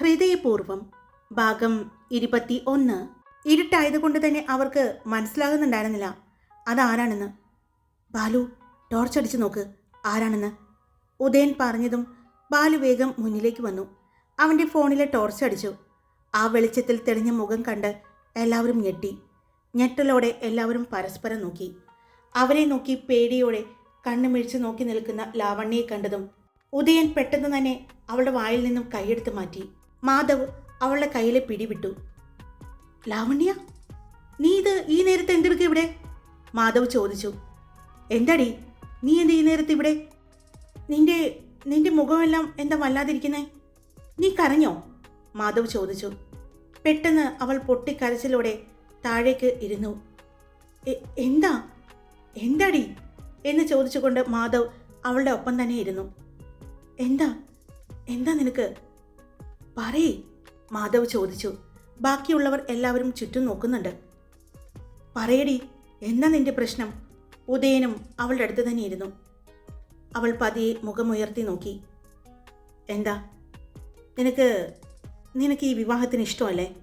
ഹൃദയപൂർവം ഭാഗം ഇരുപത്തി ഒന്ന് ഇരുട്ടായതുകൊണ്ട് തന്നെ അവർക്ക് മനസ്സിലാകുന്നുണ്ടായിരുന്നില്ല. അതാരാണെന്ന്? ബാലു ടോർച്ച് അടിച്ച് നോക്ക്. ആരാണെന്ന്? ഉദയൻ പറഞ്ഞതും ബാലു വേഗം മുന്നിലേക്ക് വന്നു. അവന്റെ ഫോണിലെ ടോർച്ച് അടിച്ചു. ആ വെളിച്ചത്തിൽ തെളിഞ്ഞ മുഖം കണ്ട് എല്ലാവരും ഞെട്ടി. ഞെട്ടലോടെ എല്ലാവരും പരസ്പരം നോക്കി. അവരെ നോക്കി പേടിയോടെ കണ്ണുമിഴിച്ച് നോക്കി നിൽക്കുന്ന ലാവണ്യയെ കണ്ടതും ഉദയൻ പെട്ടെന്ന് തന്നെ അവളുടെ വായിൽ നിന്നും കൈയെടുത്ത് മാറ്റി. മാധവ് അവളുടെ കയ്യിലെ പിടിവിട്ടു. ലാവണ്യ നീ ഇത് ഈ നേരത്തെ എന്തെടുക്കുക ഇവിടെ? മാധവ് ചോദിച്ചു. എന്താടി നീ എന്ത് ഈ നേരത്തെ ഇവിടെ? നിന്റെ നിന്റെ മുഖമെല്ലാം എന്താ വല്ലാതിരിക്കുന്നേ? നീ കരഞ്ഞോ? മാധവ് ചോദിച്ചു. പെട്ടെന്ന് അവൾ പൊട്ടിക്കരച്ചിലൂടെ താഴേക്ക് ഇരുന്നു. എന്താ? എന്താടി? എന്ന് ചോദിച്ചുകൊണ്ട് മാധവ് അവളുടെ ഒപ്പം തന്നെ ഇരുന്നു. എന്താ? എന്താ നിനക്ക്? പറയേ മാധവ് ചോദിച്ചു. ബാക്കിയുള്ളവർ എല്ലാവരും ചുറ്റും നോക്കുന്നുണ്ട്. പറയടി എന്താ നിന്റെ പ്രശ്നം? ഉദയനും അവളുടെ അടുത്ത് തന്നെ ഇരുന്നു അവൾ പതിയെ മുഖമുയർത്തി നോക്കി. എന്താ? നിനക്ക് നിനക്ക് ഈ വിവാഹത്തിന് ഇഷ്ടമല്ലേ?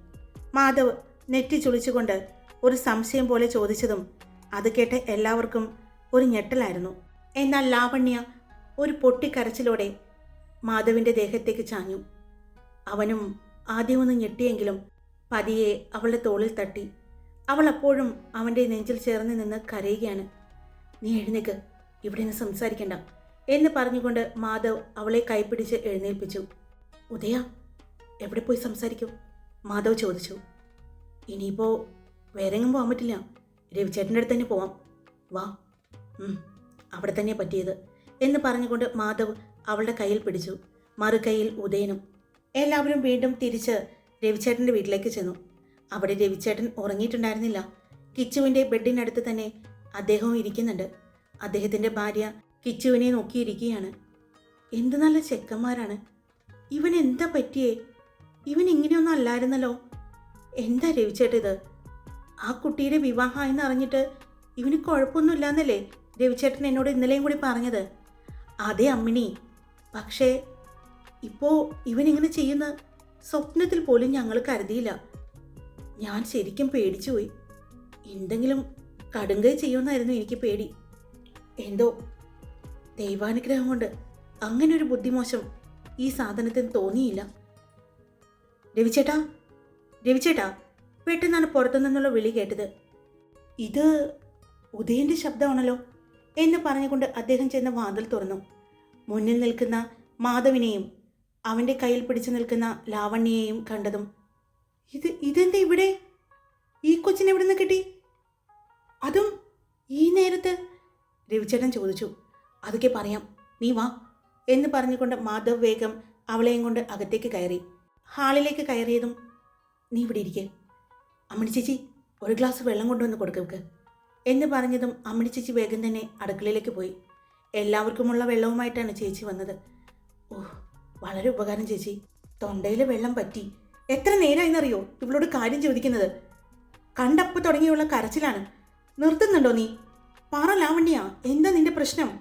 മാധവ് നെറ്റി ചുളിച്ചുകൊണ്ട് ഒരു സംശയം പോലെ ചോദിച്ചതും അത് കേട്ട് എല്ലാവർക്കും ഒരു ഞെട്ടലായിരുന്നു. എന്നാൽ ലാവണ്യ ഒരു പൊട്ടിക്കരച്ചിലോടെ മാധവിന്റെ ദേഹത്തേക്ക് ചാഞ്ഞു. അവനും ആദ്യമൊന്ന് ഞെട്ടിയെങ്കിലും പതിയെ അവളുടെ തോളിൽ തട്ടി. അവൾ അപ്പോഴും അവന്റെ നെഞ്ചിൽ ചേർന്ന് നിന്ന് കരയുകയാണ്. നീ എഴുന്നേക്ക്. ഇവിടെ നിന്ന് സംസാരിക്കണ്ട എന്ന് പറഞ്ഞുകൊണ്ട് മാധവ് അവളെ കൈപ്പിടിച്ച് എഴുന്നേൽപ്പിച്ചു. ഉദയ എവിടെ പോയി സംസാരിക്കും? മാധവ് ചോദിച്ചു. ഇനിയിപ്പോൾ വേറെ എങ്ങും പോകാൻ പറ്റില്ല. രവിചേട്ടന്റെ അടുത്ത് തന്നെ പോവാം. വാ. അവിടെ തന്നെ പറ്റിയത് എന്ന് പറഞ്ഞുകൊണ്ട് മാധവ് അവളുടെ കയ്യിൽ പിടിച്ചു. മറുകൈയിൽ ഉദയനും എല്ലാവരും വീണ്ടും തിരിച്ച് രവിചേട്ടന്റെ വീട്ടിലേക്ക് ചെന്നു. അവിടെ രവിചേട്ടൻ ഉറങ്ങിയിട്ടുണ്ടായിരുന്നില്ല. കിച്ചുവിന്റെ ബെഡിനടുത്ത് തന്നെ അദ്ദേഹവും ഇരിക്കുന്നുണ്ട്. അദ്ദേഹത്തിന്റെ ഭാര്യ കിച്ചുവിനെ നോക്കിയിരിക്കുകയാണ്. എന്ത് നല്ല ചെക്കന്മാരാണ്. ഇവൻ എന്താ പറ്റിയേ? ഇവൻ ഇങ്ങനെയൊന്നും അല്ലായിരുന്നല്ലോ. എന്താ രവിചേട്ട ഇത്? ആ കുട്ടിയുടെ വിവാഹമായെന്ന് അറിഞ്ഞിട്ട് ഇവന് കുഴപ്പമൊന്നുമില്ലാന്നല്ലേ രവിചേട്ടൻ എന്നോട് ഇന്നലെയും കൂടി പറഞ്ഞത്? അതേ അമ്മിണി. പക്ഷേ ഇപ്പോൾ ഇവനിങ്ങനെ ചെയ്യുന്ന സ്വപ്നത്തിൽ പോലും ഞങ്ങൾ കരുതിയില്ല. ഞാൻ ശരിക്കും പേടിച്ചു പോയി. എന്തെങ്കിലും കടുങ്കൈ ചെയ്യുമെന്നായിരുന്നു എനിക്ക് പേടി. എന്തോ ദൈവാനുഗ്രഹം കൊണ്ട് അങ്ങനെ ഒരു ബുദ്ധിമോശം ഈ സാധനത്തിന് തോന്നിയില്ല. രവിചേട്ടാ രവിചേട്ടാ പെട്ടെന്നാണ് പുറത്തു നിന്നുള്ള വിളി കേട്ടത്. ഇത് ഉദയന്റെ ശബ്ദമാണല്ലോ എന്ന് പറഞ്ഞുകൊണ്ട് അദ്ദേഹം ചെന്ന് വാതിൽ തുറന്നു. മുന്നിൽ നിൽക്കുന്ന മാധവിനെയും അവന്റെ കയ്യിൽ പിടിച്ചു നിൽക്കുന്ന ലാവണ്യയെയും കണ്ടതും ഇത് ഇതെന്താ ഇവിടെ? ഈ കൊച്ചിനെ എവിടെ നിന്ന് കിട്ടി? അതും ഈ നേരത്ത്? രവിചേട്ടൻ ചോദിച്ചു. അതൊക്കെ പറയാം. നീ വാ എന്ന് പറഞ്ഞുകൊണ്ട് മാധവ് വേഗം അവളെയും കൊണ്ട് അകത്തേക്ക് കയറി. ഹാളിലേക്ക് കയറിയതും നീ ഇവിടെ ഇരിക്കേ. അമ്മണി ചേച്ചി ഒരു ഗ്ലാസ് വെള്ളം കൊണ്ടുവന്ന് കൊടുക്കുക എന്ന് പറഞ്ഞതും അമ്മണി ചേച്ചി വേഗം തന്നെ അടുക്കളയിലേക്ക് പോയി. എല്ലാവർക്കുമുള്ള വെള്ളവുമായിട്ടാണ് ചേച്ചി വന്നത്. വളരെ ഉപകാരം ചേച്ചി. തൊണ്ടയിൽ വെള്ളം പറ്റി. എത്ര നേരമായിന്നറിയോ ഇവളോട് കാര്യം ചോദിക്കുന്നത്? കണ്ടപ്പോൾ തുടങ്ങിയുള്ള കരച്ചിലാണ്. നിർത്തുന്നുണ്ടോ നീ? പറ ലാവണ്യ എന്താ നിന്റെ പ്രശ്നം?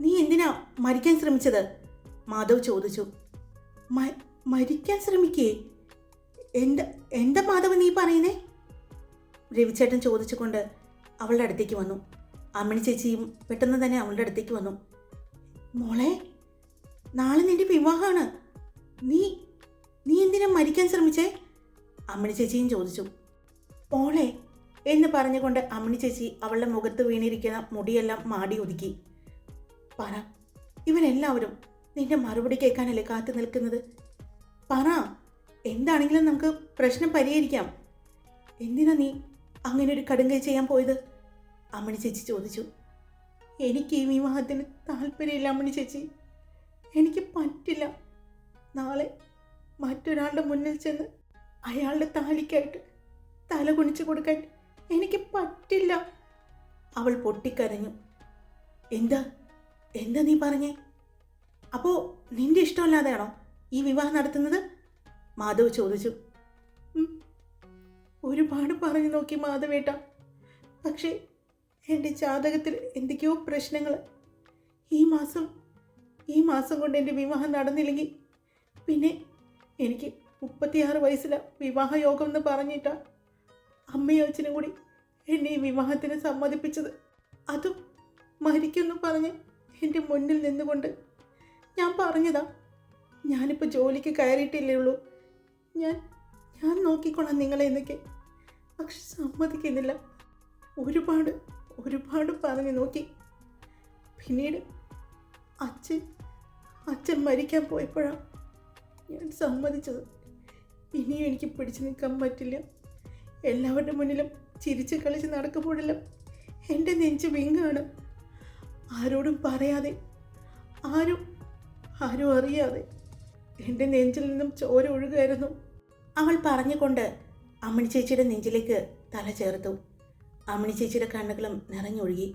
നീ എന്തിനാ മരിക്കാൻ ശ്രമിച്ചത്? മാധവ് ചോദിച്ചു. "മ- മരിക്കാൻ ശ്രമിക്കേ? എന്താ എന്താ മാധവ് നീ പറയുന്നേ? രവിചേട്ടൻ ചോദിച്ചുകൊണ്ട് അവളുടെ അടുത്തേക്ക് വന്നു. അമ്മിണി ചേച്ചിയും പെട്ടെന്ന് തന്നെ അവളുടെ അടുത്തേക്ക് വന്നു. മോളെ നാളെ നിന്റെ വിവാഹമാണ്. നീ നീ എന്തിനാ മരിക്കാൻ ശ്രമിച്ചേ? അമ്മിണി ചേച്ചിയും ചോദിച്ചു. പോളെ എന്ന് പറഞ്ഞുകൊണ്ട് അമ്മിണി ചേച്ചി അവളുടെ മുഖത്ത് വീണിരിക്കുന്ന മുടിയെല്ലാം മാടി ഒതുക്കി. പറ ഇവരെല്ലാവരും നിന്റെ മറുപടി കേൾക്കാനല്ലേ കാത്തു നിൽക്കുന്നത്? പറ എന്താണെങ്കിലും നമുക്ക് പ്രശ്നം പരിഹരിക്കാം. എന്തിനാ നീ അങ്ങനെ ഒരു കടുങ്കൈ ചെയ്യാൻ പോയത്? അമ്മണി ചേച്ചി ചോദിച്ചു. എനിക്ക് ഈ വിവാഹത്തിന് താല്പര്യമില്ല അമ്മണി ചേച്ചി. എനിക്ക് പറ്റില്ല. നാളെ മറ്റൊരാളുടെ മുന്നിൽ ചെന്ന് അയാളുടെ താലിക്കായിട്ട് തല കുണിച്ചു കൊടുക്കാൻ എനിക്ക് പറ്റില്ല. അവൾ പൊട്ടിക്കരഞ്ഞു. എന്താ? എന്താ നീ പറഞ്ഞേ? അപ്പോൾ നിന്റെ ഇഷ്ടമല്ലാതെയാണോ ഈ വിവാഹം നടത്തുന്നത്? മാധവ് ചോദിച്ചു. ഒരുപാട് പറഞ്ഞു നോക്കി മാധവേട്ട. പക്ഷേ എന്റെ ജാതകത്തിൽ എന്തൊക്കെയോ പ്രശ്നങ്ങൾ ഈ മാസം ഈ മാസം കൊണ്ട് എന്റെ വിവാഹം നടന്നില്ലെങ്കിൽ പിന്നെ എനിക്ക് മുപ്പത്തിയാറ് വയസ്സിലെ വിവാഹയോഗം എന്ന് പറഞ്ഞിട്ടാ അമ്മയും അച്ഛനും കൂടി എന്നെ ഈ വിവാഹത്തിന് സമ്മതിപ്പിച്ചത്. അതും മരിക്കുമെന്ന് പറഞ്ഞ് എന്റെ മുന്നിൽ നിന്നുകൊണ്ട് ഞാൻ പറഞ്ഞതാ ഞാനിപ്പോൾ ജോലിക്ക് കയറിയിട്ടില്ലേ ഉള്ളൂ. ഞാൻ ഞാൻ നോക്കിക്കൊള്ളാം നിങ്ങളെ എന്നൊക്കെ. പക്ഷെ സമ്മതിക്കുന്നില്ല. ഒരുപാട് ഒരുപാട് പറഞ്ഞു നോക്കി. പിന്നീട് അച്ഛൻ മരിക്കാൻ പോയപ്പോഴാണ് ഞാൻ സമ്മതിച്ചത്. ഇനിയും എനിക്ക് പിടിച്ചു നിൽക്കാൻ പറ്റില്ല. എല്ലാവരുടെ മുന്നിലും ചിരിച്ച് കളിച്ച് നടക്കുമ്പോഴെല്ലാം എന്റെ നെഞ്ച് വിങ്ങാണ്. ആരോടും പറയാതെ ആരും ആരും അറിയാതെ എന്റെ നെഞ്ചിൽ നിന്നും ചോര ഒഴുകായിരുന്നു. അവൾ പറഞ്ഞുകൊണ്ട് അമ്മണി ചേച്ചിയുടെ നെഞ്ചിലേക്ക് തല ചേർത്തു. അമ്മണി ചേച്ചിയുടെ കണ്ണുകളും നിറഞ്ഞൊഴുകി.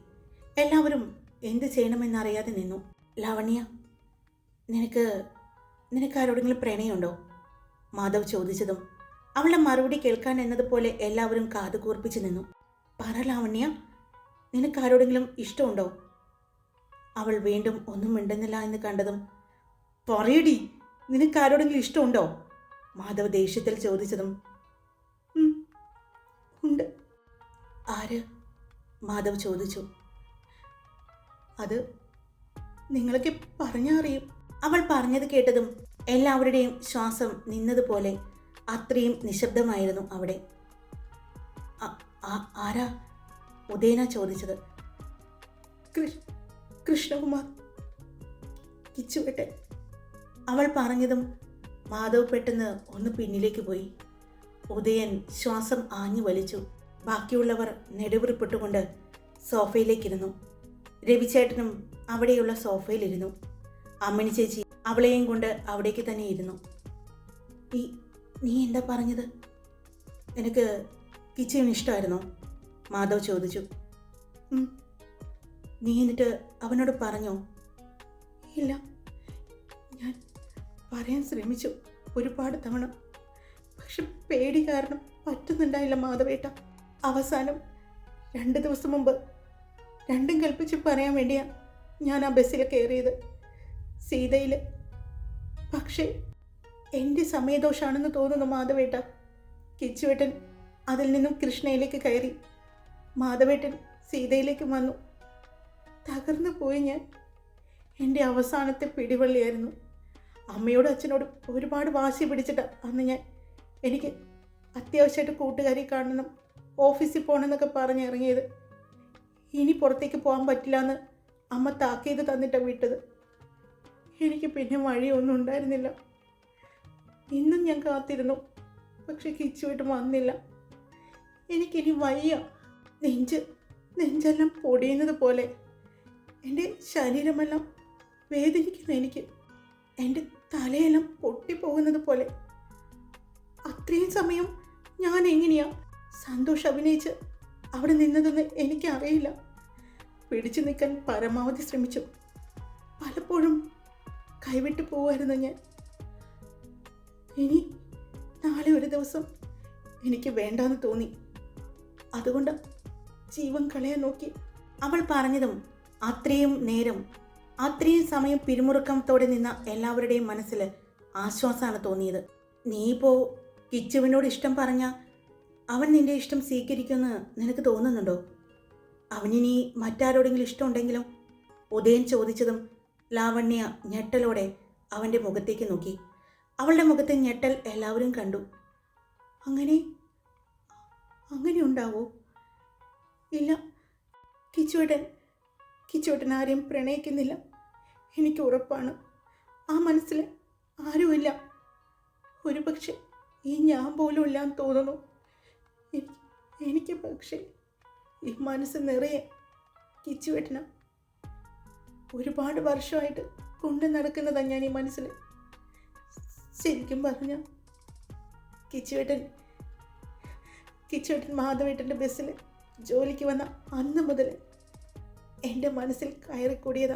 എല്ലാവരും എന്ത് ചെയ്യണമെന്നറിയാതെ നിന്നു. ലാവണ്യ നിനക്ക് നിനക്ക് ആരോടെങ്കിലും പ്രണയമുണ്ടോ? മാധവ് ചോദിച്ചതും അവളുടെ മറുപടി കേൾക്കാൻ എന്നതുപോലെ എല്ലാവരും കാതു കൂർപ്പിച്ചു നിന്നു. പറ ലാവണ്യ നിനക്ക് ആരോടെങ്കിലും ഇഷ്ടമുണ്ടോ? അവൾ വീണ്ടും ഒന്നും മിണ്ടുന്നില്ല എന്ന് കണ്ടതും പറയടി നിനക്ക് ആരോടെങ്കിലും ഇഷ്ടമുണ്ടോ? മാധവ് ദേഷ്യത്തിൽ ചോദിച്ചതും ഉണ്ട്. ആര്? മാധവ് ചോദിച്ചു. അത് നിങ്ങളൊക്കെ പറഞ്ഞറിയും അവൾ പറഞ്ഞത് കേട്ടതും എല്ലാവരുടെയും ശ്വാസം നിന്നതുപോലെ അത്രയും നിശബ്ദമായിരുന്നു അവിടെ. "ആ- ആ- ആരാ? ഉദയന ചോദിച്ചത്. കൃഷ് കൃഷ്ണകുമാർ. കിച്ചുവട്ടെ അവൾ പറഞ്ഞതും മാധവ് പെട്ടെന്ന് ഒന്ന് പിന്നിലേക്ക് പോയി. ഉദയൻ ശ്വാസം ആഞ്ഞു വലിച്ചു. ബാക്കിയുള്ളവർ നെടുവിറിപ്പെട്ടുകൊണ്ട് സോഫയിലേക്കിരുന്നു. രവിചേട്ടനും അവിടെയുള്ള സോഫയിലിരുന്നു. അമ്മണി ചേച്ചി അവളെയും കൊണ്ട് അവിടേക്ക് തന്നെ ഇരുന്നു. നീ നീ എന്താ പറഞ്ഞത്? നിനക്ക് കിച്ചൺ ഇഷ്ടമായിരുന്നോ? മാധവ് ചോദിച്ചു. നീ എന്നിട്ട് അവനോട് പറഞ്ഞോ? ഇല്ല. ഞാൻ പറയാൻ ശ്രമിച്ചു ഒരുപാട് തവണ. പക്ഷെ പേടി കാരണം പറ്റുന്നുണ്ടായില്ല മാധവേട്ട. അവസാനം രണ്ട് ദിവസം മുമ്പ് രണ്ടും കൽപ്പിച്ച് പറയാൻ വേണ്ടിയാണ് ഞാൻ ആ ബസ്സിൽ കയറിയത്. സീതയിൽ പക്ഷേ എന്റെ സമയദോഷാണെന്ന് തോന്നുന്നു മാധവേട്ട. കിച്ചുവേട്ടൻ അതിൽ നിന്നും കൃഷ്ണയിലേക്ക് കയറി. മാധവേട്ടൻ സീതയിലേക്ക് വന്നു. തകർന്നു പോയി ഞാൻ. എന്റെ അവസാനത്തെ പിടിവള്ളിയായിരുന്നു. അമ്മയോടും അച്ഛനോടും ഒരുപാട് വാശി പിടിച്ചിട്ട് അന്ന് ഞാൻ എനിക്ക് അത്യാവശ്യമായിട്ട് കൂട്ടുകാരി കാണണം ഓഫീസിൽ പോകണമെന്നൊക്കെ പറഞ്ഞ് ഇറങ്ങിയത്. ഇനി പുറത്തേക്ക് പോകാൻ പറ്റില്ല എന്ന് അമ്മ താക്കീത് തന്നിട്ടാണ് വിട്ടത്. എനിക്ക് പിന്നെ വഴിയൊന്നും ഉണ്ടായിരുന്നില്ല. ഇന്നും ഞാൻ കാത്തിരുന്നു. പക്ഷെ കിച്ചുവായിട്ട് വന്നില്ല. എനിക്കിനി വയ്യ. നെഞ്ച് നെഞ്ചെല്ലാം പൊടിയുന്നത് പോലെ. എന്റെ ശരീരമെല്ലാം വേദനിക്കുന്നു എനിക്ക്. എന്റെ തലയെല്ലാം പൊട്ടിപ്പോകുന്നത് പോലെ. അത്രയും സമയം ഞാൻ എങ്ങനെയാ സന്തോഷം അഭിനയിച്ച് അവിടെ നിന്നതെന്ന് എനിക്കറിയില്ല. പിടിച്ചു നിൽക്കാൻ പരമാവധി ശ്രമിച്ചു. പലപ്പോഴും കൈവിട്ടു പോവായിരുന്നു ഞാൻ. ഇനി നാളെ ഒരു ദിവസം എനിക്ക് വേണ്ടാന്ന് തോന്നി. അതുകൊണ്ട് ജീവൻ കളയാൻ നോക്കി. അവൾ പറഞ്ഞതും അത്രയും നേരം അത്രയും സമയം പിരിമുറുക്കത്തോടെ നിന്ന എല്ലാവരുടെയും മനസ്സിൽ ആശ്വാസമാണ് തോന്നിയത്. നീ ഇപ്പോൾ കിച്ചുവിനോട് ഇഷ്ടം പറഞ്ഞ അവൻ നിന്റെ ഇഷ്ടം സ്വീകരിക്കുമെന്ന് നിനക്ക് തോന്നുന്നുണ്ടോ? അവനിനി മറ്റാരോടെങ്കിലും ഇഷ്ടമുണ്ടെങ്കിലോ? ഉദയൻ ചോദിച്ചതും ലാവണ്യ ഞെട്ടലോടെ അവന്റെ മുഖത്തേക്ക് നോക്കി. അവളുടെ മുഖത്തെ ഞെട്ടൽ എല്ലാവരും കണ്ടു. അങ്ങനെ? അങ്ങനെ ഉണ്ടാവോ? ഇല്ല. കിച്ചുവേട്ടൻ കിച്ചുവേട്ടൻ ആരെയും പ്രണയിക്കുന്നില്ല. എനിക്ക് ഉറപ്പാണ്. ആ മനസ്സിൽ ആരുമില്ല. ഒരു പക്ഷെ ഈ ഞാൻ പോലും ഇല്ലാന്ന് തോന്നുന്നു. എനിക്ക് പക്ഷേ ഈ മനസ്സ് നിറയെ കിച്ചുവേട്ടന ഒരുപാട് വർഷമായിട്ട് കൊണ്ടു നടക്കുന്നതാണ് ഞാൻ ഈ മനസ്സിൽ. ശരിക്കും പറഞ്ഞ കിച്ചുവേട്ടൻ കിച്ചുവേട്ടൻ മാധവേട്ടന്റെ ബസ്സിൽ ജോലിക്ക് വന്ന അന്ന് മുതൽ എന്റെ മനസ്സിൽ കയറിക്കൂടിയതാ.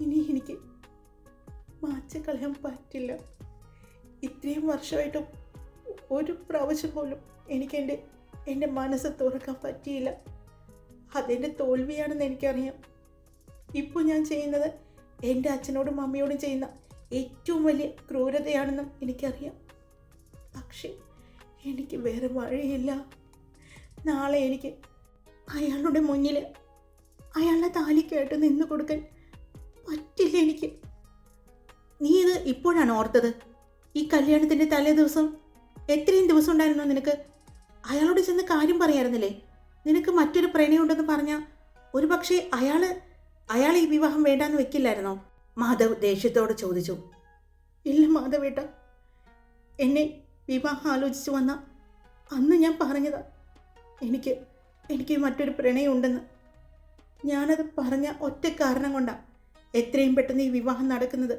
ഇനി എനിക്ക് മാറ്റിക്കളയാൻ പറ്റില്ല. ഇത്രയും വർഷമായിട്ടും ഒരു പ്രാവശ്യം പോലും എനിക്ക് എന്റെ എന്റെ മനസ്സ് തുറക്കാൻ പറ്റിയില്ല. അതെന്റെ തോൽവിയാണെന്ന് എനിക്കറിയാം. ഇപ്പോൾ ഞാൻ ചെയ്യുന്നത് എന്റെ അച്ഛനോടും അമ്മയോടും ചെയ്യുന്ന ഏറ്റവും വലിയ ക്രൂരതയാണെന്നും എനിക്കറിയാം. പക്ഷേ എനിക്ക് വേറെ വഴിയില്ല. നാളെ എനിക്ക് അയാളുടെ മുന്നിൽ അയാളുടെ താലിക്കായിട്ട് നിന്ന് കൊടുക്കാൻ പറ്റില്ല എനിക്ക്. നീ ഇത് ഇപ്പോഴാണ് ഓർത്തത്? ഈ കല്യാണത്തിന്റെ തലേ ദിവസം എത്രയും ദിവസം ഉണ്ടായിരുന്നു നിനക്ക്? അയാളോട് ചെന്ന് കാര്യം പറയായിരുന്നില്ലേ? നിനക്ക് മറ്റൊരു പ്രണയമുണ്ടെന്ന് പറഞ്ഞാൽ ഒരു പക്ഷേ അയാൾ അയാൾ ഈ വിവാഹം വേണ്ടാന്ന് വെക്കില്ലായിരുന്നോ? മാധവ് ദേഷ്യത്തോട് ചോദിച്ചു. ഇല്ല മാധവേട്ട എന്നെ വിവാഹം ആലോചിച്ച് വന്ന അന്ന് ഞാൻ പറഞ്ഞതാ. എനിക്ക് എനിക്ക് മറ്റൊരു പ്രണയമുണ്ടെന്ന്. ഞാനത് പറഞ്ഞ ഒറ്റ കാരണം കൊണ്ടാണ് എത്രയും പെട്ടെന്ന് ഈ വിവാഹം നടക്കുന്നത്.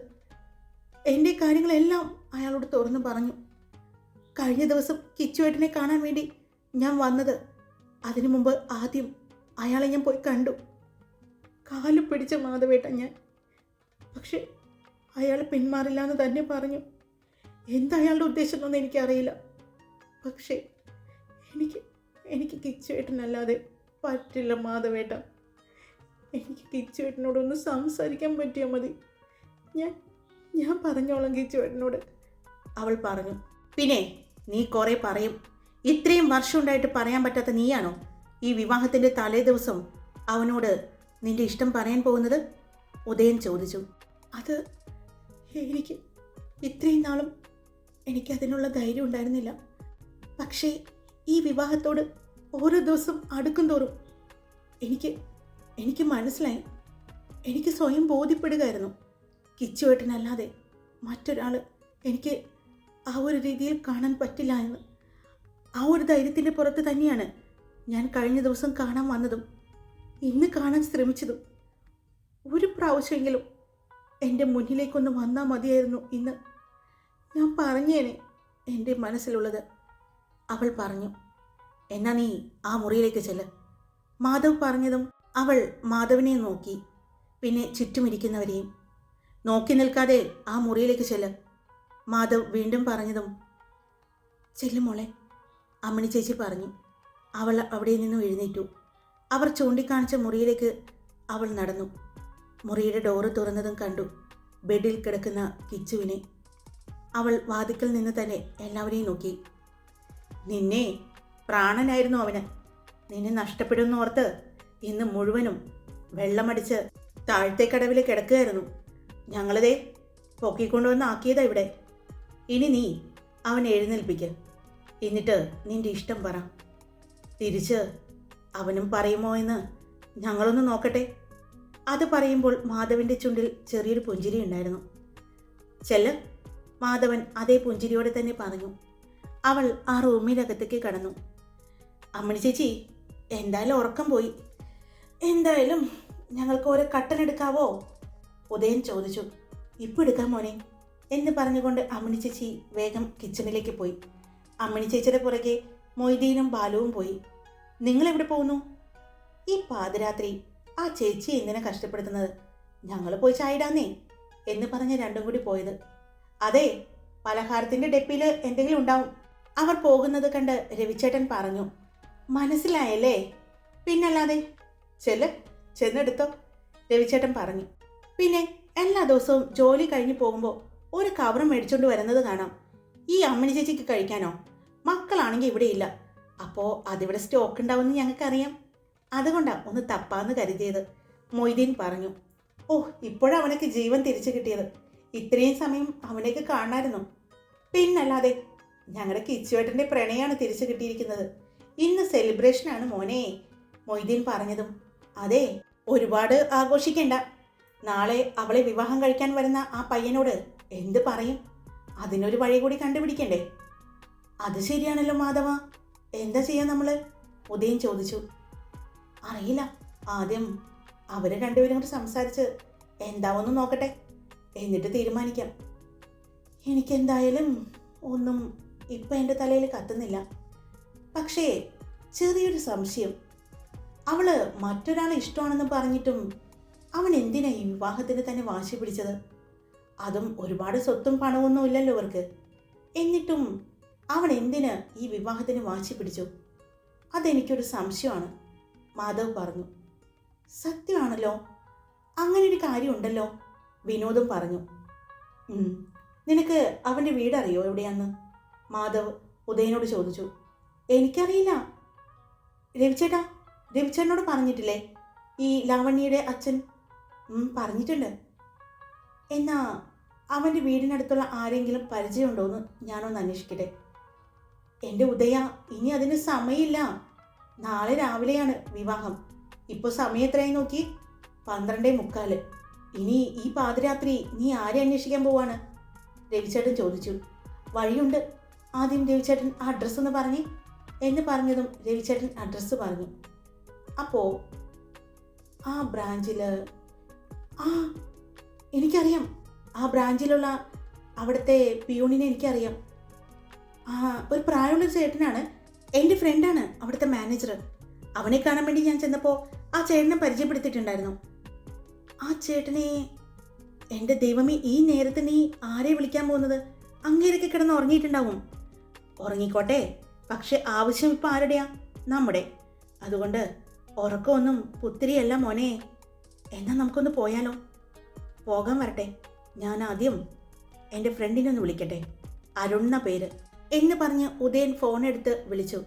എന്റെ കാര്യങ്ങളെല്ലാം അയാളോട് തുറന്നു പറഞ്ഞു. കഴിഞ്ഞ ദിവസം കിച്ചുവേട്ടനെ കാണാൻ വേണ്ടി ഞാൻ വന്നത്. അതിനു മുമ്പ് ആദ്യം അയാളെ ഞാൻ പോയി കണ്ടു. കാൽ പിടിച്ച മാധവേട്ട ഞാൻ. പക്ഷേ അയാൾ പിന്മാറില്ല എന്ന് തന്നെ പറഞ്ഞു. എന്താ അയാളുടെ ഉദ്ദേശം എന്നൊന്നും എനിക്കറിയില്ല. പക്ഷേ എനിക്ക് എനിക്ക് കിച്ചുവേട്ടനല്ലാതെ പറ്റില്ല മാധവേട്ട എനിക്ക് കിച്ചുവേട്ടനോടൊന്ന് സംസാരിക്കാൻ പറ്റിയാൽ മതി. ഞാൻ ഞാൻ പറഞ്ഞോളാം കിച്ചുവേട്ടനോട്. അവൾ പറഞ്ഞു പിന്നെ നീ കുറേ പറയും. ഇത്രയും വർഷം ഉണ്ടായിട്ട് പറയാൻ പറ്റാത്ത നീയാണോ? ഈ വിവാഹത്തിന്റെ തലേ ദിവസം അവനോട് നിന്റെ ഇഷ്ടം പറയാൻ പോകുന്നത് ഉദയൻ ചോദിച്ചു. അത് എനിക്ക് ഇത്രയും നാളും എനിക്ക് അതിനുള്ള ധൈര്യം ഉണ്ടായിരുന്നില്ല. പക്ഷേ ഈ വിവാഹത്തോട് ഓരോ ദിവസം അടുക്കും തോറും എനിക്ക് എനിക്ക് മനസ്സിലായി. എനിക്ക് സ്വയം ബോധ്യപ്പെടുകയായിരുന്നു. കിച്ചുവേട്ടനല്ലാതെ മറ്റൊരാൾ എനിക്ക് ആ ഒരു രീതിയിൽ കാണാൻ പറ്റില്ല എന്ന്. ആ ഒരു ധൈര്യത്തിന്റെ പുറത്ത് തന്നെയാണ് ഞാൻ കഴിഞ്ഞ ദിവസം കാണാൻ വന്നതും. ഇന്ന് കാണാൻ ശ്രമിച്ചതും ഒരു പ്രാവശ്യമെങ്കിലും എന്റെ മുന്നിലേക്കൊന്ന് വന്നാൽ മതിയായിരുന്നു ഇന്ന്. ഞാൻ പറഞ്ഞേനെ എന്റെ മനസ്സിലുള്ളത്. അവൾ പറഞ്ഞു എന്നാ നീ ആ മുറിയിലേക്ക് ചെല്ല്. മാധവ് പറഞ്ഞതും അവൾ മാധവിനെ നോക്കി പിന്നെ ചുറ്റുമിരിക്കുന്നവരെയും. നോക്കി നിൽക്കാതെ ആ മുറിയിലേക്ക് ചെല്ല് മാധവ് വീണ്ടും പറഞ്ഞതും. ചെല്ലുമോളെ അമ്മണി ചേച്ചി പറഞ്ഞു. അവൾ അവിടെ നിന്നും എഴുന്നേറ്റു. അവർ ചൂണ്ടിക്കാണിച്ച മുറിയിലേക്ക് അവൾ നടന്നു. മുറിയുടെ ഡോറ് തുറന്നതും കണ്ടു. ബെഡിൽ കിടക്കുന്ന കിച്ചുവിനെ. അവൾ വാതിക്കൽ നിന്ന് തന്നെ എല്ലാവരെയും നോക്കി. നിന്നെ പ്രാണനായിരുന്നു അവന്. നിന്നെ നഷ്ടപ്പെടുമെന്ന് ഓർത്ത് ഇന്ന് മുഴുവനും വെള്ളമടിച്ച് താഴത്തെ കടവിൽ കിടക്കുകയായിരുന്നു. ഞങ്ങളതേ പൊക്കിക്കൊണ്ടുവന്ന് ആക്കിയതാ ഇവിടെ. ഇനി നീ അവനെ എഴുന്നേൽപ്പിക്ക്. എന്നിട്ട് നിന്റെ ഇഷ്ടം പറ. തിരിച്ച് അവനും പറയുമോ എന്ന് ഞങ്ങളൊന്ന് നോക്കട്ടെ. അത് പറയുമ്പോൾ മാധവന്റെ ചുണ്ടിൽ ചെറിയൊരു പുഞ്ചിരി ഉണ്ടായിരുന്നു. ചെല്ല്. മാധവൻ അതേ പുഞ്ചിരിയോടെ തന്നെ പറഞ്ഞു. അവൾ ആ റൂമിനകത്തേക്ക് കടന്നു. അമ്മണി ചേച്ചി എന്തായാലും ഉറക്കം പോയി. എന്തായാലും ഞങ്ങൾക്ക് ഓരോ കട്ടൻ എടുക്കാവോ? ഉദയൻ ചോദിച്ചു. ഇപ്പം എടുക്കാം മോനെ എന്ന് പറഞ്ഞുകൊണ്ട് അമ്മണി ചേച്ചി വേഗം കിച്ചണിലേക്ക് പോയി. അമ്മണി ചേച്ചിയുടെ പുറകെ മൊയ്തീനും ബാലുവും പോയി. നിങ്ങൾ എവിടെ പോകുന്നു? ഈ പാതിരാത്രി ആ ചേച്ചി എന്തിനാ കഷ്ടപ്പെടുത്തുന്നത്? ഞങ്ങൾ പോയി ചായിടാന്നേ എന്ന് പറഞ്ഞ് രണ്ടും കൂടി പോയത്. അതെ പലഹാരത്തിന്റെ ഡെപ്പിയിൽ എന്തെങ്കിലും ഉണ്ടാവും. അവർ പോകുന്നത് കണ്ട് രവിച്ചേട്ടൻ പറഞ്ഞു മനസ്സിലായല്ലേ? പിന്നല്ലാതെ ചെല്ല് ചെന്നെടുത്തോ രവിച്ചേട്ടൻ പറഞ്ഞു. പിന്നെ എല്ലാ ദിവസവും ജോലി കഴിഞ്ഞ് പോകുമ്പോൾ ഒരു കവറും മേടിച്ചുകൊണ്ട് വരുന്നത് കാണാം. ഈ അമ്മിണി ചേച്ചിക്ക് കഴിക്കാനോ? മക്കളാണെങ്കിൽ ഇവിടെയില്ല. അപ്പോൾ അതിവിടെ സ്റ്റോക്ക് ഉണ്ടാവുമെന്ന് ഞങ്ങൾക്കറിയാം. അതുകൊണ്ടാണ് ഒന്ന് തപ്പാന്ന് കരുതിയത്. മൊയ്തീൻ പറഞ്ഞു ഓ ഇപ്പോഴവനക്ക് ജീവൻ തിരിച്ചു കിട്ടിയത്. ഇത്രയും സമയം അവനേക്ക് കാണാമായിരുന്നു. പിന്നല്ലാതെ ഞങ്ങളുടെ കിച്ചുവേട്ടന്റെ പ്രണയമാണ് തിരിച്ചു കിട്ടിയിരിക്കുന്നത്. ഇന്ന് സെലിബ്രേഷനാണ് മോനെ മൊയ്തീൻ പറഞ്ഞതും. അതെ ഒരുപാട് ആഘോഷിക്കേണ്ട. നാളെ അവളെ വിവാഹം കഴിക്കാൻ വരുന്ന ആ പയ്യനോട് എന്ത് പറയും? അതിനൊരു വഴി കൂടി കണ്ടുപിടിക്കണ്ടേ? അത് ശരിയാണല്ലോ മാധവ. എന്താ ചെയ്യാ നമ്മൾ ഉദയം ചോദിച്ചു. അറിയില്ല. ആദ്യം അവർ രണ്ടുപേരും കൂടി സംസാരിച്ച് എന്താവെന്ന് നോക്കട്ടെ. എന്നിട്ട് തീരുമാനിക്കാം. എനിക്കെന്തായാലും ഒന്നും ഇപ്പം എന്റെ തലയിൽ കത്തുന്നില്ല. പക്ഷേ ചെറിയൊരു സംശയം. അവൾ മറ്റൊരാളെ ഇഷ്ടമാണെന്ന് പറഞ്ഞിട്ടും അവൻ എന്തിനാ ഈ വിവാഹത്തിന് തന്നെ വാശി പിടിച്ചത്? അതും ഒരുപാട് സ്വത്തും പണമൊന്നും ഇല്ലല്ലോ അവർക്ക് എന്നിട്ടും അവൻ എന്തിന് ഈ വിവാഹത്തിന് വാശി പിടിച്ചു? അതെനിക്കൊരു സംശയമാണ് മാധവ് പറഞ്ഞു. സത്യമാണല്ലോ അങ്ങനെ ഒരു കാര്യമുണ്ടല്ലോ വിനോദും പറഞ്ഞു. നിനക്ക് അവന്റെ വീടറിയോ എവിടെയാന്ന്? മാധവ് ഉദയനോട് ചോദിച്ചു. എനിക്കറിയില്ല. രവിച്ചേട്ടാ രവിച്ചേട്ടനോട് പറഞ്ഞിട്ടില്ലേ? ഈ ലാവണ്യയുടെ അച്ഛൻ? പറഞ്ഞിട്ടുണ്ട്. എന്നാ അവന്റെ വീടിനടുത്തുള്ള ആരെങ്കിലും പരിചയമുണ്ടോ എന്ന് ഞാനൊന്ന് അന്വേഷിക്കട്ടെ? എന്റെ ഉദയ ഇനി അതിന് സമയമില്ല. നാളെ രാവിലെയാണ് വിവാഹം. ഇപ്പോൾ സമയം എത്രയായി നോക്കി? പന്ത്രണ്ടേ മുക്കാൽ. ഇനി ഈ പാതിരാത്രി നീ ആരെ അന്വേഷിക്കാൻ പോവാണ്? രവിചേട്ടൻ ചോദിച്ചു. വഴിയുണ്ട്. ആദ്യം രവിചേട്ടൻ ആ അഡ്രസ്സ് ഒന്ന് പറഞ്ഞേ. എന്ന് പറഞ്ഞതും രവിചേട്ടൻ അഡ്രസ്സ് പറഞ്ഞു. അപ്പോൾ ആ ബ്രാഞ്ചിൽ ആ എനിക്കറിയാം. ആ ബ്രാഞ്ചിലുള്ള അവിടുത്തെ പിയൂണിനെ എനിക്കറിയാം. ഒരു പ്രായമുള്ള ചേട്ടനാണ്. എന്റെ ഫ്രണ്ടാണ് അവിടുത്തെ മാനേജർ അവനെ കാണാൻ വേണ്ടി ഞാൻ ചെന്നപ്പോൾ ആ ചേട്ടനെ പരിചയപ്പെടുത്തിയിട്ടുണ്ടായിരുന്നു. ആ ചേട്ടനെ എന്റെ ദൈവമേ ഈ നേരത്തെ നീ ആരെ വിളിക്കാൻ പോകുന്നത്? അങ്ങേരൊക്കെ കിടന്ന് ഉറങ്ങിയിട്ടുണ്ടാവും. ഉറങ്ങിക്കോട്ടെ പക്ഷെ ആവശ്യം ഇപ്പം ആരുടെയാ? നമ്മുടെ. അതുകൊണ്ട് ഉറക്കമൊന്നും പുത്തിരിയല്ല മോനെ. എന്നാൽ നമുക്കൊന്ന് പോയാലോ? പോകാൻ വരട്ടെ. ഞാൻ ആദ്യം എന്റെ ഫ്രണ്ടിനെ ഒന്ന് വിളിക്കട്ടെ. അരുൺ എന്ന പേര്. എന്ന് പറഞ്ഞ് ഉദയൻ ഫോൺ എടുത്ത് വിളിച്ചു.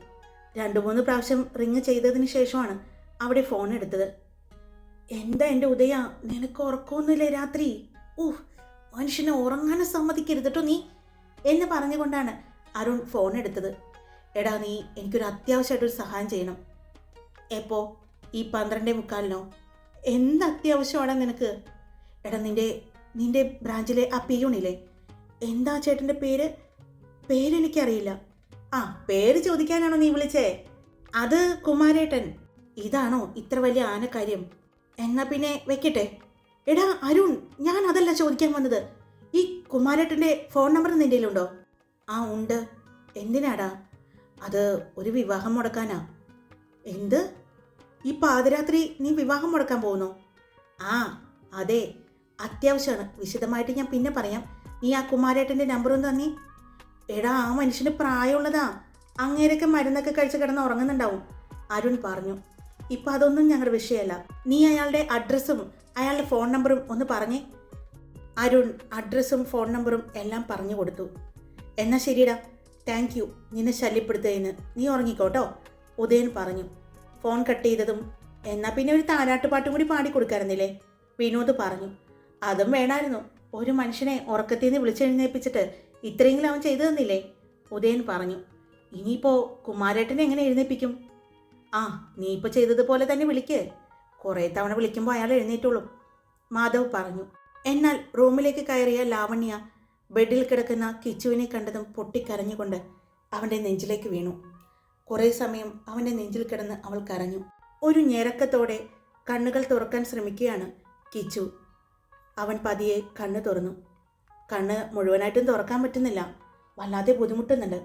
രണ്ടു മൂന്ന് പ്രാവശ്യം റിങ് ചെയ്തതിന് ശേഷമാണ് അവിടെ ഫോൺ എടുത്തത്. എന്താ എന്റെ ഉദയ? നിനക്ക് ഉറക്കമൊന്നുമില്ലേ രാത്രി? ഊഹ് മനുഷ്യനെ ഉറങ്ങാനും സമ്മതിക്കരുത് കേട്ടോ നീ. എന്ന് പറഞ്ഞുകൊണ്ടാണ് അരുൺ ഫോൺ എടുത്തത്. എടാ നീ എനിക്കൊരു അത്യാവശ്യമായിട്ടൊരു സഹായം ചെയ്യണം. എപ്പോ? ഈ പന്ത്രണ്ടേ മുക്കാലിനോ? എന്ത് അത്യാവശ്യമാണ് നിനക്ക്? എടാ നിന്റെ നിന്റെ ബ്രാഞ്ചിലെ ആ പിയൂണില്ലേ എന്താ ചേട്ടന്റെ പേര്? പേരെനിക്കറിയില്ല. ആ പേര് ചോദിക്കാനാണോ നീ വിളിച്ചേ? അത് കുമാരേട്ടൻ. ഇതാണോ ഇത്ര വലിയ ആനക്കാര്യം? എന്നാ പിന്നെ വെക്കട്ടെ. എടാ അരുൺ ഞാൻ അതല്ല ചോദിക്കാൻ വന്നത്. ഈ കുമാരേട്ടന്റെ ഫോൺ നമ്പർ നിന്റെ ആ ഉണ്ട്. എന്തിനാടാ? അത് ഒരു വിവാഹം മുടക്കാനാ. എന്ത്? ഈ പാതിരാത്രി നീ വിവാഹം മുടക്കാൻ പോകുന്നു? ആ അതെ. അത്യാവശ്യമാണ്. വിശദമായിട്ട് ഞാൻ പിന്നെ പറയാം. നീ ആ കുമാരേട്ടന്റെ ഒന്ന് തന്നി. എടാ ആ മനുഷ്യന് പ്രായമുള്ളതാ. അങ്ങേരൊക്കെ മരുന്നൊക്കെ കഴിച്ച് കിടന്ന് ഉറങ്ങുന്നുണ്ടാവും. അരുൺ പറഞ്ഞു ഇപ്പം അതൊന്നും ഞങ്ങളുടെ വിഷയമല്ല. നീ അയാളുടെ അഡ്രസ്സും അയാളുടെ ഫോൺ നമ്പറും ഒന്ന് പറഞ്ഞേ. അരുൺ അഡ്രസ്സും ഫോൺ നമ്പറും എല്ലാം പറഞ്ഞു കൊടുത്തു. എന്നാ ശരിടാ താങ്ക് യു നിന്നെ ശല്യപ്പെടുത്തുന്നതിന് നീ ഉറങ്ങിക്കോട്ടോ. ഉദയൻ പറഞ്ഞു. ഫോൺ കട്ട് ചെയ്തതും എന്നാ പിന്നെ ഒരു താരാട്ടുപാട്ടും കൂടി പാടിക്കൊടുക്കാറുന്നില്ലേ വിനോദ് പറഞ്ഞു. അതും വേണമായിരുന്നു ഒരു മനുഷ്യനെ ഉറക്കത്തിൽ നിന്ന് വിളിച്ചെഴുന്നേൽപ്പിച്ചിട്ട് ഇത്രയെങ്കിലും അവൻ ചെയ്തു തന്നില്ലേ? ഉദയൻ പറഞ്ഞു. ഇനിയിപ്പോൾ കുമാരേട്ടനെ എങ്ങനെ എഴുന്നേൽപ്പിക്കും? ആ നീ ഇപ്പോൾ ചെയ്തതുപോലെ തന്നെ വിളിക്ക്. കുറേ തവണ വിളിക്കുമ്പോൾ അയാൾ എഴുന്നേറ്റുള്ളൂ മാധവ് പറഞ്ഞു. എന്നാൽ റൂമിലേക്ക് കയറിയ ലാവണ്യ ബെഡിൽ കിടക്കുന്ന കിച്ചുവിനെ കണ്ടതും പൊട്ടിക്കരഞ്ഞുകൊണ്ട് അവന്റെ നെഞ്ചിലേക്ക് വീണു. കുറേ സമയം അവന്റെ നെഞ്ചിൽ കിടന്ന് അവൾ കരഞ്ഞു. ഒരു ഞെരക്കത്തോടെ കണ്ണുകൾ തുറക്കാൻ ശ്രമിക്കുകയാണ് കിച്ചു. അവൻ പതിയെ കണ്ണു തുറന്നു. കണ്ണ് മുഴുവനായിട്ടും തുറക്കാൻ പറ്റുന്നില്ല. വല്ലാതെ ബുദ്ധിമുട്ടുന്നുണ്ട്.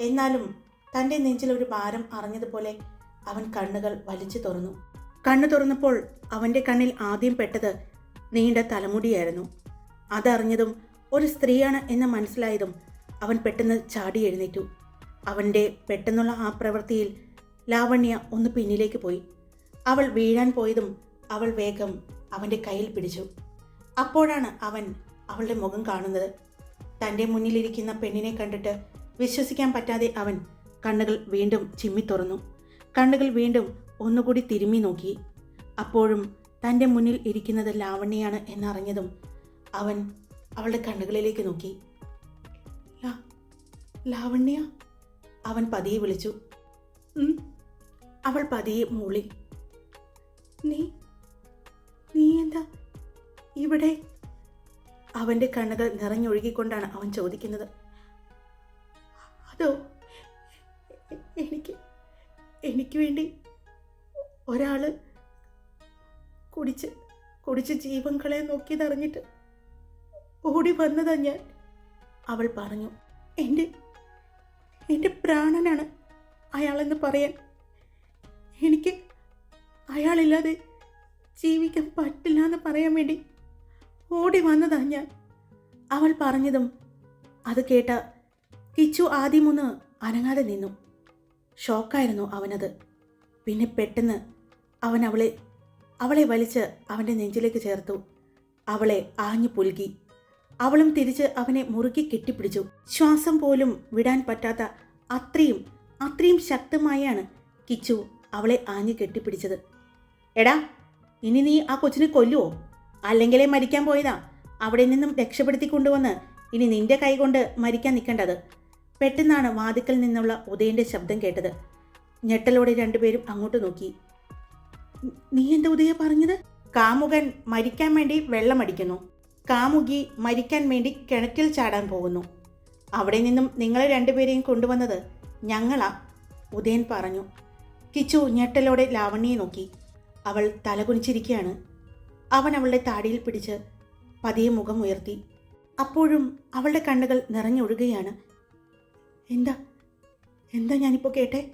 എന്നാലും തന്റെ നെഞ്ചിൽ ഒരു ഭാരം അറിഞ്ഞതുപോലെ അവൻ കണ്ണുകൾ വലിച്ചു തുറന്നു. കണ്ണു തുറന്നപ്പോൾ അവന്റെ കണ്ണിൽ ആദ്യം പെട്ടത് നീണ്ട തലമുടിയായിരുന്നു. അതറിഞ്ഞതും ഒരു സ്ത്രീയാണ് എന്ന് മനസ്സിലായതും അവൻ പെട്ടെന്ന് ചാടി എഴുന്നേറ്റു. അവന്റെ പെട്ടെന്നുള്ള ആ പ്രവൃത്തിയിൽ ലാവണ്യ ഒന്ന് പിന്നിലേക്ക് പോയി. അവൾ വീഴാൻ പോയതും അവൾ വേഗം അവന്റെ കയ്യിൽ പിടിച്ചു. അപ്പോഴാണ് അവൻ അവളുടെ മുഖം കാണുന്നത്. തന്റെ മുന്നിലിരിക്കുന്ന പെണ്ണിനെ കണ്ടിട്ട് വിശ്വസിക്കാൻ പറ്റാതെ അവൻ കണ്ണുകൾ വീണ്ടും ചിമ്മി തുറന്നു. കണ്ണുകൾ വീണ്ടും ഒന്നുകൂടി തിരുമ്മി നോക്കി. അപ്പോഴും തന്റെ മുന്നിൽ ഇരിക്കുന്നത് ലാവണ്യയാണ് എന്നറിഞ്ഞതും അവൻ അവളുടെ കണ്ണുകളിലേക്ക് നോക്കി. ലാവണ്യ? അവൻ പതിയെ വിളിച്ചു. അവൾ പതിയെ മൂളി. നീ നീ എന്താ ഇവിടെ അവന്റെ കണ്ണുകൾ നിറഞ്ഞൊഴുകിക്കൊണ്ടാണ് അവൻ ചോദിക്കുന്നത്. അതോ എനിക്ക് എനിക്ക് വേണ്ടി ഒരാൾ കുടിച്ച് കുടിച്ച് ജീവൻ കളയാൻ നോക്കിയതറിഞ്ഞിട്ട് ഓടി വന്നതാ ഞാൻ. അവൾ പറഞ്ഞു എന്റെ എന്റെ പ്രാണനാണ് അയാളെന്ന് പറയാൻ. എനിക്ക് അയാളില്ലാതെ ജീവിക്കാൻ പറ്റില്ല എന്ന് പറയാൻ വേണ്ടി ഓടി വന്നതാ ഞാൻ. അവൾ പറഞ്ഞതും അത് കേട്ട കിച്ചു ആദ്യമൊന്ന് അനങ്ങാതെ നിന്നു. ഷോക്കായിരുന്നു അവനത്. പിന്നെ പെട്ടെന്ന് അവൻ അവളെ അവളെ വലിച്ച് അവന്റെ നെഞ്ചിലേക്ക് ചേർത്തു. അവളെ ആഞ്ഞു പുൽകി അവളും തിരിച്ച് അവനെ മുറുക്കി കെട്ടിപ്പിടിച്ചു. ശ്വാസം പോലും വിടാൻ പറ്റാത്ത അത്രയും അത്രയും ശക്തമായാണ് കിച്ചു അവളെ ആഞ്ഞു കെട്ടിപ്പിടിച്ചത്. എടാ ഇനി നീ ആ കൊച്ചിനെ കൊല്ലുവോ? അല്ലെങ്കിലേ മരിക്കാൻ പോയതാ. അവിടെ നിന്നും രക്ഷപ്പെടുത്തി കൊണ്ടുവന്ന് ഇനി നിന്റെ കൈകൊണ്ട് മരിക്കാൻ നിൽക്കേണ്ടത്. പെട്ടെന്നാണ് വാതിക്കൽ നിന്നുള്ള ഉദയന്റെ ശബ്ദം കേട്ടത്. ഞെട്ടലോടെ രണ്ടുപേരും അങ്ങോട്ട് നോക്കി. നീ എന്താ ഉദയ പറഞ്ഞത്? കാമുകൻ മരിക്കാൻ വേണ്ടി വെള്ളമടിക്കുന്നു കാമുകി മരിക്കാൻ വേണ്ടി കിണറ്റിൽ ചാടാൻ പോകുന്നു. അവിടെ നിന്നും നിങ്ങളെ രണ്ടുപേരെയും കൊണ്ടുവന്നത് ഞങ്ങളാ ഉദയൻ പറഞ്ഞു. കിച്ചു ഞെട്ടലോടെ ലാവണ്യെ നോക്കി. അവൾ തലകുനിച്ചിരിക്കുകയാണ് അവൻ അവളുടെ താടിയിൽ പിടിച്ച് പതിയെ മുഖം ഉയർത്തി. അപ്പോഴും അവളുടെ കണ്ണുകൾ നിറഞ്ഞൊഴുകയാണ്. എന്താ? എന്താ ഞാനിപ്പോൾ കേട്ടെ?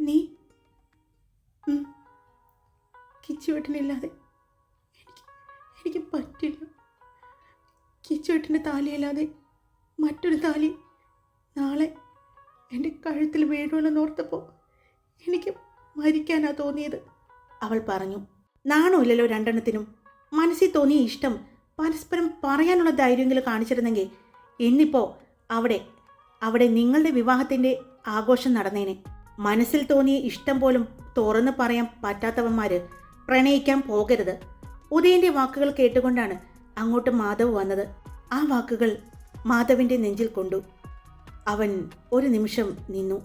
നീ? കിച്ചുവെട്ടിനില്ലാതെ എനിക്ക് എനിക്ക് പറ്റില്ല. കിച്ചുവേട്ടന്റെ താലിയല്ലാതെ മറ്റൊരു താലി നാളെ എന്റെ കഴുത്തിൽ വീഴുമെന്ന് ഓർത്തപ്പോൾ എനിക്ക് മരിക്കാനാ തോന്നിയത്. അവൾ പറഞ്ഞു. നാണമില്ലല്ലോ രണ്ടെണ്ണത്തിനും? മനസ്സിൽ തോന്നിയ ഇഷ്ടം പരസ്പരം പറയാനുള്ള ധൈര്യമെങ്കിലും കാണിച്ചിരുന്നെങ്കിൽ ഇന്നിപ്പോൾ അവിടെ അവിടെ നിങ്ങളുടെ വിവാഹത്തിന്റെ ആഘോഷം നടന്നേനെ. മനസ്സിൽ തോന്നിയ ഇഷ്ടം പോലും തുറന്നു പറയാൻ പറ്റാത്തവന്മാർ പ്രണയിക്കാൻ പോകരുത്. ഉദയന്റെ വാക്കുകൾ കേട്ടുകൊണ്ടാണ് അങ്ങോട്ട് മാധവ് വന്നത്. ആ വാക്കുകൾ മാധവിന്റെ നെഞ്ചിൽ കൊണ്ടു. അവൻ ഒരു നിമിഷം നിന്നു.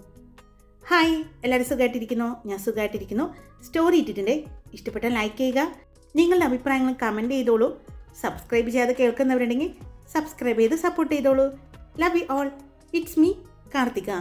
ഹായ് എല്ലാവരും സുഖമായിട്ടിരിക്കുന്നു ഞാൻ സുഖമായിട്ടിരിക്കുന്നു സ്റ്റോറി ഇട്ടിട്ടുണ്ട്. ഇഷ്ടപ്പെട്ടാൽ ലൈക്ക് ചെയ്യുക. നിങ്ങളുടെ അഭിപ്രായങ്ങൾ കമന്റ് ചെയ്തോളൂ. സബ്സ്ക്രൈബ് ചെയ്യാതെ കേൾക്കുന്നവരുണ്ടെങ്കിൽ സബ്സ്ക്രൈബ് ചെയ്ത് സപ്പോർട്ട് ചെയ്തോളൂ. Love you all it's me Karthika.